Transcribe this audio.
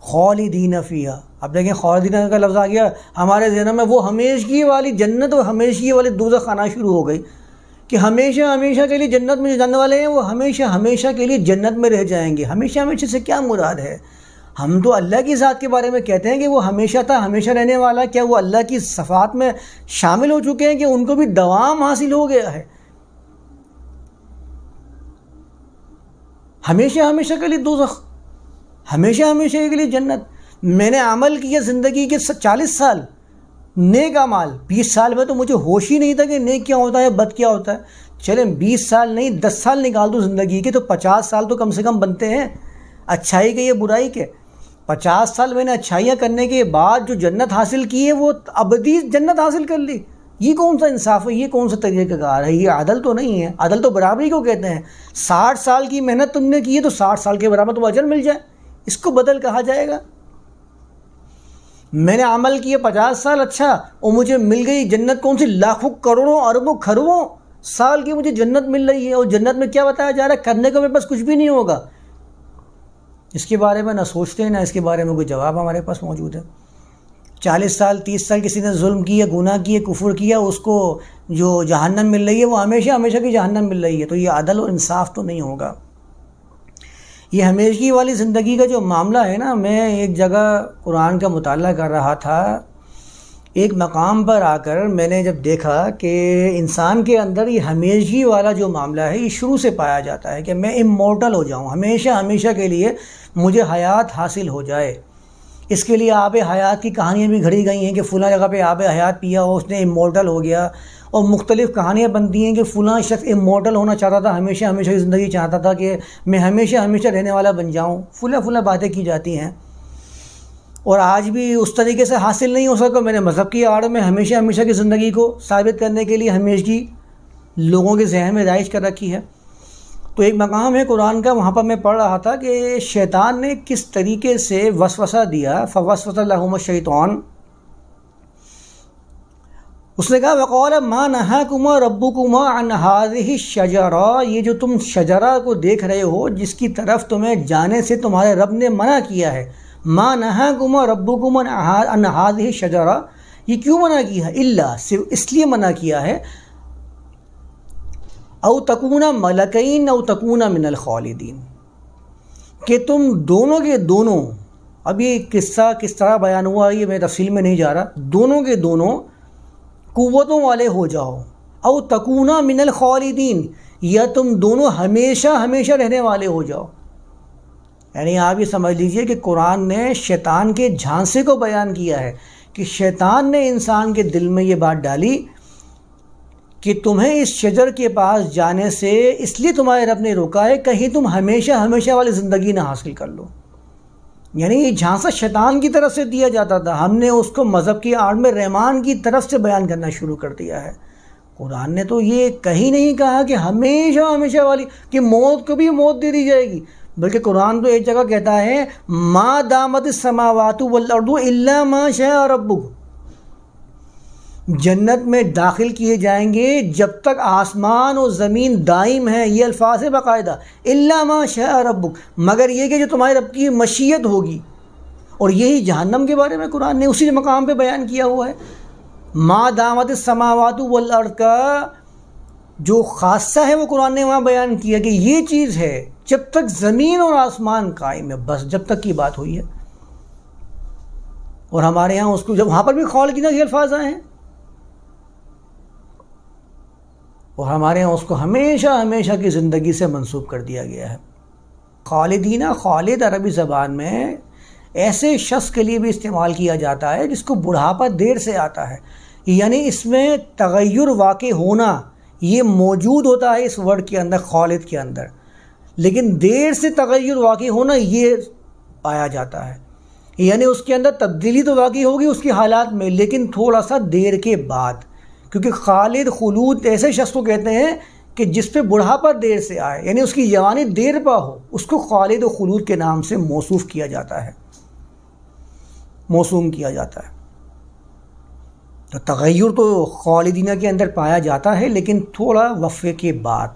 خالدین فیہا۔ اب دیکھیں خالدین کا لفظ آ گیا، ہمارے ذہنوں میں وہ ہمیشگی والی جنت اور ہمیشگی والی دوزخ آنا شروع ہو گئی کہ ہمیشہ ہمیشہ کے لیے جنت میں جو جانے والے ہیں، وہ ہمیشہ ہمیشہ کے لیے جنت میں رہ جائیں گے۔ ہمیشہ ہمیشہ سے کیا مراد ہے؟ ہم تو اللہ کی ذات کے بارے میں کہتے ہیں کہ وہ ہمیشہ تھا، ہمیشہ رہنے والا، کیا وہ اللہ کی صفات میں شامل ہو چکے ہیں کہ ان کو بھی دوام حاصل ہو گیا ہے؟ ہمیشہ ہمیشہ کے لیے دوزخ۔ ہمیشہ ہمیشہ کے لیے جنت۔ میں نے عمل کیا زندگی کے چالیس سال۔ نیک مال بیس سال میں تو مجھے ہوش ہی نہیں تھا کہ نیک کیا ہوتا ہے، بد کیا ہوتا ہے۔ چلیں، بیس سال نہیں، دس سال نکال دو زندگی کے تو پچاس سال تو کم سے کم بنتے ہیں۔ اچھائی کے یا برائی کے۔ پچاس سال میں نے اچھائیاں کرنے کے بعد جو جنت حاصل کی ہے، وہ ابدی جنت حاصل کر لی۔ یہ کون سا انصاف ہے؟ یہ کون سا طریقہ کار ہے؟ یہ عدل تو نہیں ہے۔ عدل تو برابری کو کہتے ہیں۔ ساٹھ سال کی محنت تم نے کی ہے تو ساٹھ سال کے برابر تو اجر مل جائے۔ اس کو بدل کہا جائے گا۔ میں نے عمل کیے پچاس سال اچھا اور مجھے مل گئی جنت کون سی لاکھوں کروڑوں، اربوں کھربوں سال کی مجھے جنت مل رہی ہے۔ اور جنت میں کیا بتایا جا رہا ہے؟ کرنے کو میرے پاس کچھ بھی نہیں ہوگا۔ اس کے بارے میں نہ سوچتے ہیں، نہ اس کے بارے میں کوئی جواب ہمارے پاس موجود ہے۔ چالیس سال، تیس سال کسی نے ظلم کیا، گناہ کیا، کفر کیا، اس کو جو جہنم مل رہی ہے، وہ ہمیشہ ہمیشہ کی جہنم مل رہی ہے۔ تو یہ عدل و انصاف تو نہیں ہوگا۔ یہ ہمیشگی والی زندگی کا جو معاملہ ہے نا، میں ایک جگہ قرآن کا مطالعہ کر رہا تھا۔ ایک مقام پر آ کر میں نے جب دیکھا کہ انسان کے اندر یہ ہمیشگی والا جو معاملہ ہے، یہ شروع سے پایا جاتا ہے کہ میں امورٹل ہو جاؤں۔ ہمیشہ ہمیشہ کے لیے مجھے حیات حاصل ہو جائے۔ اس کے لیے آب حیات کی کہانیاں بھی گھڑی گئی ہیں کہ فلاں جگہ پہ آب حیات پیا ہو، اس نے امورٹل ہو گیا۔ اور مختلف کہانیاں بنتی ہیں کہ فلاں شخص امورٹل ہونا چاہتا تھا، ہمیشہ ہمیشہ کی زندگی چاہتا تھا کہ میں ہمیشہ ہمیشہ رہنے والا بن جاؤں۔ فلاں فلاں باتیں کی جاتی ہیں۔ اور آج بھی اس طریقے سے حاصل نہیں ہو سکا۔ میں نے مذہب کی آڑ میں ہمیشہ ہمیشہ کی زندگی کو ثابت کرنے کے لیے ہمیشگی لوگوں کے ذہن میں رائج کر رکھی ہے۔ تو ایک مقام ہے قرآن کا، وہاں پر میں پڑھ رہا تھا کہ شیطان نے کس طریقے سے وسوسہ دیا، فوسوس اللہ شیطان اس نے کہا وقول ماں نہا کما ربو کما انحاظ شجرا یہ جو تم شجرا کو دیکھ رہے ہو، جس کی طرف تمہیں جانے سے تمہارے رب نے منع کیا ہے. ماں نہا کما ربو کما انحاظ شجرا یہ کیوں منع کیا ہے؟ اللہ صرف اس لیے منع کیا ہے، او تکونہ ملکین او تکونہ من الخالدین کہ تم دونوں کے دونوں، اب یہ قصہ کس طرح بیان ہوا، یہ میں تفصیل میں نہیں جا رہا، دونوں کے دونوں قوتوں والے ہو جاؤ۔ او تکونہ من الخالدین، یا تم دونوں ہمیشہ ہمیشہ رہنے والے ہو جاؤ۔ یعنی آپ یہ سمجھ لیجیے کہ قرآن نے شیطان کے جھانسے کو بیان کیا ہے کہ شیطان نے انسان کے دل میں یہ بات ڈالی کہ تمہیں اس شجر کے پاس جانے سے اس لیے تمہارے رب نے روکا ہے، کہیں تم ہمیشہ ہمیشہ والی زندگی نہ حاصل کر لو۔ یعنی یہ جھانسا شیطان کی طرف سے دیا جاتا تھا، ہم نے اس کو مذہب کی آڑ میں رحمان کی طرف سے بیان کرنا شروع کر دیا ہے۔ قرآن نے تو یہ کہیں نہیں کہا کہ ہمیشہ ہمیشہ والی، کہ موت کو بھی موت دے دی جائے گی۔ بلکہ قرآن تو ایک جگہ کہتا ہے، ما دامت السماوات والارض الا ما شاء ربک جنت میں داخل کیے جائیں گے جب تک آسمان و زمین دائم ہے یہ الفاظ ہے باقاعدہ اللہ ما شاء ربک، مگر یہ کہ جو تمہارے رب کی مشیت ہوگی۔ اور یہی جہنم کے بارے میں قرآن نے اسی مقام پہ بیان کیا ہوا ہے۔ ما دامت السماوات والارض کا جو خاصہ ہے، وہ قرآن نے وہاں بیان کیا کہ یہ چیز ہے جب تک زمین اور آسمان قائم ہے، بس جب تک کی بات ہوئی ہے۔ اور ہمارے یہاں اس کو جب وہاں پر بھی خول کی نا، یہ الفاظ آئے ہیں۔ اور ہمارے یہاں اس کو ہمیشہ ہمیشہ کی زندگی سے منسوب کر دیا گیا ہے۔ خالدینہ خالد عربی زبان میں ایسے شخص کے لیے بھی استعمال کیا جاتا ہے جس کو بڑھاپا دیر سے آتا ہے۔ یعنی اس میں تغیر واقع ہونا، یہ موجود ہوتا ہے اس ورڈ کے اندر، خالد کے اندر۔ لیکن دیر سے تغیر واقع ہونا یہ پایا جاتا ہے۔ یعنی اس کے اندر تبدیلی تو واقع ہوگی اس کے حالات میں، لیکن تھوڑا سا دیر کے بعد۔ کیونکہ خالد خلود ایسے شخص کو کہتے ہیں کہ جس پہ بڑھاپا دیر سے آئے یعنی اس کی جوانی دیر پا ہو، اس کو خالد و خلود کے نام سے موصوف کیا جاتا ہے، موسوم کیا جاتا ہے۔ تو تغیر تو خالدینہ کے اندر پایا جاتا ہے، لیکن تھوڑا وقفے کے بعد۔